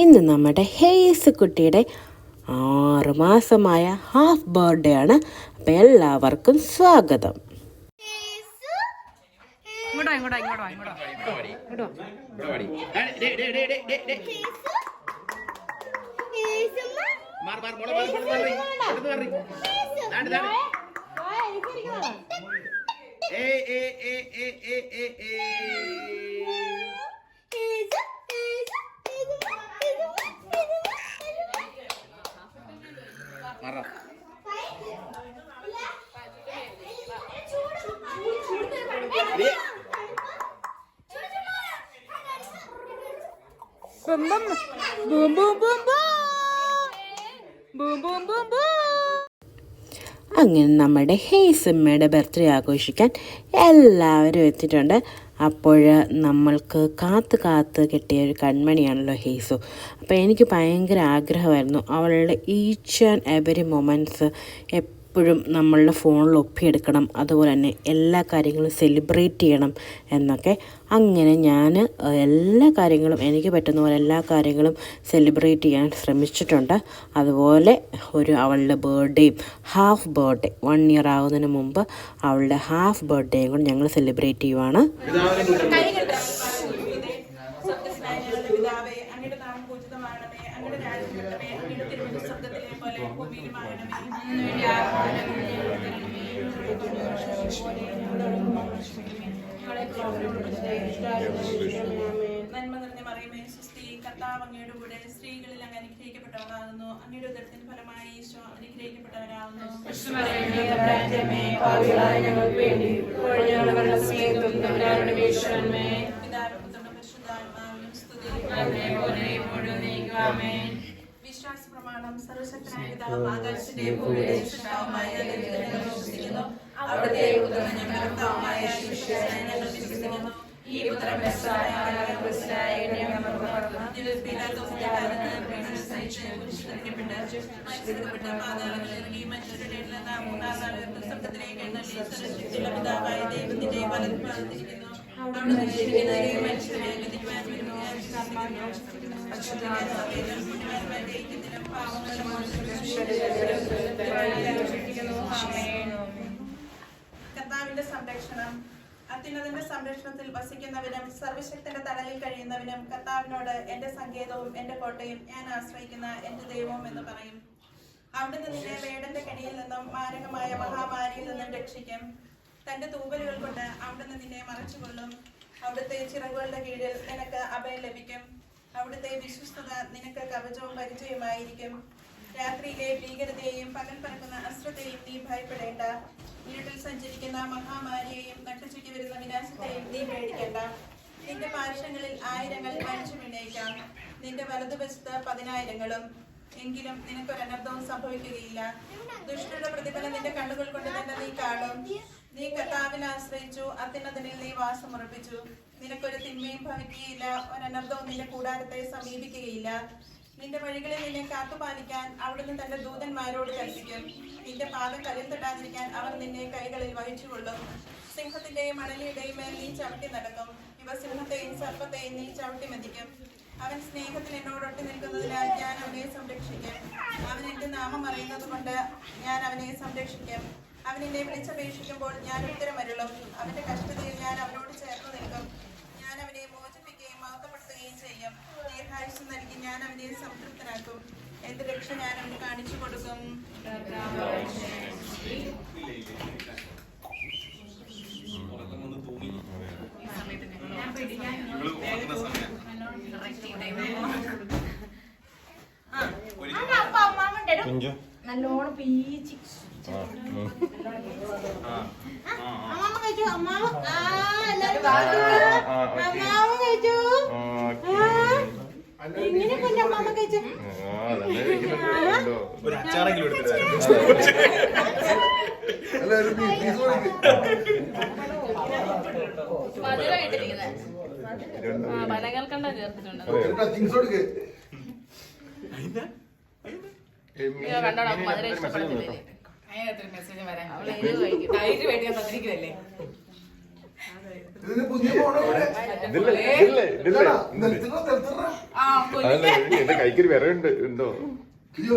ഇന്ന് നമ്മുടെ ഹേസ് കുട്ടിയുടെ ആറ് മാസമായ ഹാഫ് ബർത്ത്ഡേ ആണ്. അപ്പം എല്ലാവർക്കും സ്വാഗതം. ഇങ്ങോട്ടോ ഇങ്ങോട്ടോ ഇങ്ങോട്ടോ ഇങ്ങോട്ടോ. Bum bum. Bum bum bum bum. Bum bum bum bum. അങ്ങനെ നമ്മുടെ ഹേസിമ്മയുടെ ബർത്ത്ഡേ ആഘോഷിക്കാൻ എല്ലാവരും എത്തിയിട്ടുണ്ട് അപ്പോൾ നമ്മൾക്ക് കാത്ത് കാത്ത് കിട്ടിയ ഒരു കൺമണിയാണല്ലോ ഹേസു അപ്പോൾ എനിക്ക് ഭയങ്കര ആഗ്രഹമായിരുന്നു അവളുടെ ഈച്ച് ആൻഡ് എവരി മൊമെന്റ്സ് എപ്പോഴും നമ്മളുടെ ഫോണിൽ ഒപ്പിയെടുക്കണം. അതുപോലെ തന്നെ എല്ലാ കാര്യങ്ങളും സെലിബ്രേറ്റ് ചെയ്യണം എന്നൊക്കെ അങ്ങനെ ഞാൻ എല്ലാ കാര്യങ്ങളും എനിക്ക് പറ്റുന്ന പോലെ എല്ലാ കാര്യങ്ങളും സെലിബ്രേറ്റ് ചെയ്യാൻ ശ്രമിച്ചിട്ടുണ്ട്. അതുപോലെ ഒരു അവളുടെ ബർത്ത്ഡേയും ഹാഫ് ബർത്ത്ഡേ വൺ ഇയർ ആകുന്നതിന് മുമ്പ് അവളുടെ ഹാഫ് ബർത്ത്ഡേയും കൂടെ ഞങ്ങൾ സെലിബ്രേറ്റ് ചെയ്യുവാണ് പിതാവേ അങ്ങയുടെ നാമം പൂജിതമാകണമേ അങ്ങയുടെ രാജ്യം വരണമേ അങ്ങയുടെ തിരുവനന്തപുരം ശബ്ദത്തിലെ പോലെ ഭൂമിയിലുമാകണമേ അന്ന് വേണ്ടി ആഹാരം നന്മ നിറഞ്ഞ മറിയമേ സുസ്തി കർത്താവ് അങ്ങയുടെ കൂടെ സ്ത്രീകളിൽ അങ്ങ് അനുഗ്രഹിക്കപ്പെട്ടവളാകുന്നു. അങ്ങയുടെ ഉദരത്തിന് ഫലമായി ഈശോ അനുഗ്രഹിക്കപ്പെട്ടവരാകുന്നു വിശ്വാസ പ്രമാണം സർവശക്തനായ പിതാവ് ആകാശത്തിന്റെ ഭൂമിയുടെ സൃഷ്ടാവുമായ വിശ്വസിക്കുന്നു. ദൈവപുത്രൻ ഞങ്ങളും പാമായ ശിഷ്യനെ രക്ഷിക്കുന്നു ഈ പുത്രൻ മനുഷ്യരുടെ കർത്താവിന്റെ സംരക്ഷണം അത്യുന്നതന്റെ സംരക്ഷണത്തിൽ വസിക്കുന്നവനും സർവശക്തന്റെ തലയിൽ കഴിയുന്നവനും കർത്താവിനോട് എന്റെ സങ്കേതവും എന്റെ കോട്ടയും ഞാൻ ആശ്രയിക്കുന്ന എന്റെ ദൈവവും എന്ന് പറയും. അവിടുന്ന് നിന്നെ വേടന്റെ കെണിയിൽ നിന്നും മാരകമായ മഹാമാരിയിൽ നിന്നും രക്ഷിക്കും. തന്റെ തൂവലുകൾ കൊണ്ട് അവിടുന്ന് നിന്നെ മറച്ചുകൊള്ളും. അവിടുത്തെ ചിറകുകളുടെ കീഴിൽ നിനക്ക് അഭയം ലഭിക്കും. അവിടുത്തെ വിശ്വസ്തത നിനക്ക് കവചവും പരിചയമായിരിക്കും രാത്രിയിലെ ഭീകരതയെയും പകൽ പറക്കുന്ന അസ്ത്രത്തെയും നീ ഭയപ്പെടേണ്ട. ഇരുട്ടിൽ സഞ്ചരിക്കുന്ന മഹാമാരിയെയും നട്ടുച്ചയ്ക്ക് വരുന്ന വിനാശത്തെയും നീ പേടിക്കേണ്ട. നിന്റെ പാർശ്വങ്ങളിൽ ആയിരങ്ങൾ മരിച്ചു വിണ്ണയിക്കാം നിന്റെ വലതുവശത്ത് പതിനായിരങ്ങളും. എങ്കിലും നിനക്കൊരനർത്ഥവും സംഭവിക്കുകയില്ല. ദുഷ്ടയുടെ പ്രതിഫലം നിന്റെ കണ്ണുകൾ കൊണ്ട് തന്നെ നീ കാണും. നീ കർത്താവിൽ ആശ്രയിച്ചു അത്യുന്നതനിൽ നീ വാസമുറപ്പിച്ചു നിനക്കൊരു തിന്മയും ഭവിക്കുകയില്ല ഒരനർത്ഥവും നിന്റെ കൂടാരത്തെ സമീപിക്കുകയില്ല. നിന്റെ വഴികളിൽ നിന്നെ കാത്തുപാലിക്കാൻ അവിടുന്ന് തന്റെ ദൂതന്മാരോട് കൽപ്പിക്കും നിന്റെ പാദം കലിൽ തൊട്ടാതിരിക്കാൻ അവർ നിന്നെ കൈകളിൽ വഹിച്ചുകൊള്ളും. സിംഹത്തിന്റെയും അണലിയുടെയും മേൽ നീ ചവിട്ടി നടക്കും. ഇവ സിംഹത്തെയും സർപ്പത്തെയും നീ ചവിട്ടി മതിക്കും. അവൻ സ്നേഹത്തിൽ എന്നോട് ഒട്ടി നിൽക്കുന്നതിനാൽ ഞാൻ അവനെ സംരക്ഷിക്കും. അവൻ എന്റെ നാമം അറിയുന്നത് കൊണ്ട് ഞാൻ അവനെ സംരക്ഷിക്കും. അവൻ എന്നെ വിളിച്ചപേക്ഷിക്കുമ്പോൾ ഞാൻ ഉത്തരമരുളും അവന്റെ കഷ്ടതയിൽ ഞാൻ അവനോട് ചേർന്ന് നിൽക്കും. ഞാൻ അവനെ മോചിപ്പിക്കുകയും മഹത്വപ്പെടുത്തുകയും ചെയ്യും. ദീർഘായുസ് നൽകി ഞാൻ അവനെ സംതൃപ്തനാക്കും എന്റെ രക്ഷ ഞാൻ അവന് കാണിച്ചു കൊടുക്കും നല്ലോണം പീച്ചി അമ്മാവ് കഴിച്ചു അമ്മാവ് കഴിച്ചു പലകൽക്കണ്ട ചേർത്തിട്ടുണ്ട് എന്റെ കൈക്കൊരു വിറയുണ്ട് എന്തോ? അയ്യോ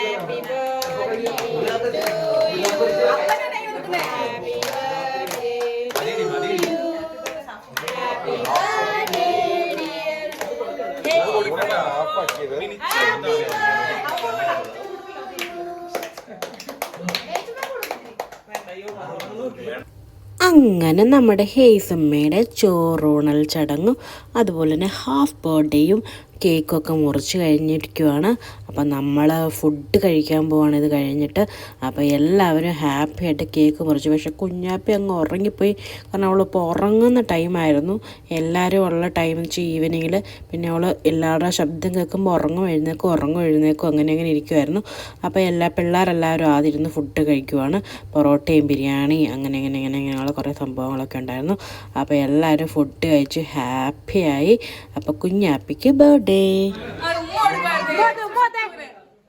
അങ്ങനെ നമ്മുടെ ഹേസമ്മയുടെ ചോറൂണൽ ചടങ്ങും അതുപോലെ തന്നെ ഹാഫ് ബർത്ത്ഡേയും കേക്കൊക്കെ മുറിച്ച് കഴിഞ്ഞിരിക്കുവാണ്. അപ്പം നമ്മൾ ഫുഡ് കഴിക്കാൻ പോവാണ് ഇത് കഴിഞ്ഞിട്ട്. അപ്പോൾ എല്ലാവരും ഹാപ്പി ആയിട്ട് കേക്ക് മുറിച്ച്. പക്ഷേ കുഞ്ഞാപ്പി അങ്ങ് ഉറങ്ങിപ്പോയി. കാരണം അവളിപ്പോൾ ഉറങ്ങുന്ന ടൈമായിരുന്നു എല്ലാവരും ഉള്ള ടൈം വെച്ച് ഈവനിങ്ങിൽ പിന്നെ അവൾ എല്ലാവരുടെ ശബ്ദം കേൾക്കുമ്പോൾ ഉറങ്ങും എഴുന്നേക്കും ഉറങ്ങും എഴുന്നേക്കും അങ്ങനെ അങ്ങനെ ഇരിക്കുമായിരുന്നു അപ്പോൾ എല്ലാ പിള്ളേരെല്ലാവരും ആദ്യം ഫുഡ് കഴിക്കുവാണ്. പൊറോട്ടയും ബിരിയാണി അങ്ങനെ അങ്ങനെ അങ്ങനെ അങ്ങനെയുള്ള കുറേ സംഭവങ്ങളൊക്കെ ഉണ്ടായിരുന്നു. അപ്പോൾ എല്ലാവരും ഫുഡ് കഴിച്ച് ഹാപ്പിയായി അപ്പോൾ കുഞ്ഞാപ്പിക്ക് ബർത്ത്ഡേ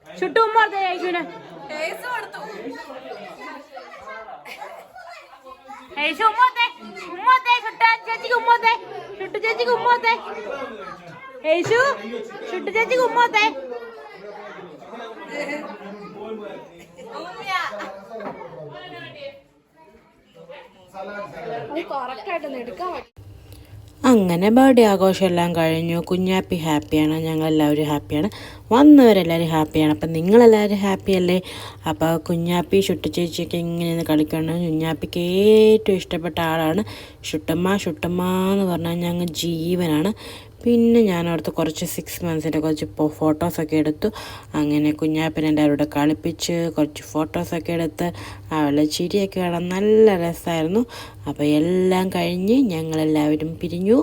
ചുട്ടു ഉമ്മോർത്തെ യേശുവിന് യേശു ഉമ്മോത്തെ. ഉമ്മോത്തെ ചുട്ട ചേച്ചിക്ക് ഉമ്മത്തെ ചുട്ടു ചേച്ചിക്ക് ഉമ്മോത്തെ യേശു ചുട്ടു ചേച്ചിക്ക് ഉമ്മോത്തെ. അങ്ങനെ ബർത്ത്ഡേ ആഘോഷം എല്ലാം കഴിഞ്ഞു. കുഞ്ഞാപ്പി ഹാപ്പിയാണ് ഞങ്ങളെല്ലാവരും ഹാപ്പിയാണ് വന്നവരെല്ലാവരും ഹാപ്പിയാണ് അപ്പം നിങ്ങളെല്ലാവരും ഹാപ്പിയല്ലേ അപ്പോൾ കുഞ്ഞാപ്പി ഷുട്ടു ചേച്ചിയൊക്കെ ഇങ്ങനെ കളിക്കണം കുഞ്ഞാപ്പിക്ക് ഏറ്റവും ഇഷ്ടപ്പെട്ട ആളാണ് ഷുട്ടമ്മ. ഷുട്ടമ്മ എന്ന് പറഞ്ഞാൽ ഞങ്ങൾ ജീവനാണ്. പിന്നെ ഞാൻ അവിടുത്തെ കുറച്ച് സിക്സ് മന്ത്സിന്റെ കുറച്ച് ഫോട്ടോസൊക്കെ എടുത്തു. അങ്ങനെ കുഞ്ഞാപ്പിനെ അവരോട് കളിപ്പിച്ച് കുറച്ച് ഫോട്ടോസൊക്കെ എടുത്ത് അവളുടെ ചിരിയൊക്കെ കാണാൻ നല്ല രസമായിരുന്നു. അപ്പോൾ എല്ലാം കഴിഞ്ഞ് ഞങ്ങളെല്ലാവരും പിരിഞ്ഞു.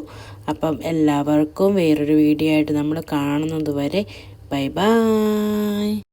അപ്പം എല്ലാവർക്കും വേറൊരു വീഡിയോ ആയിട്ട് നമ്മൾ കാണുന്നത് വരെ. Bye bye.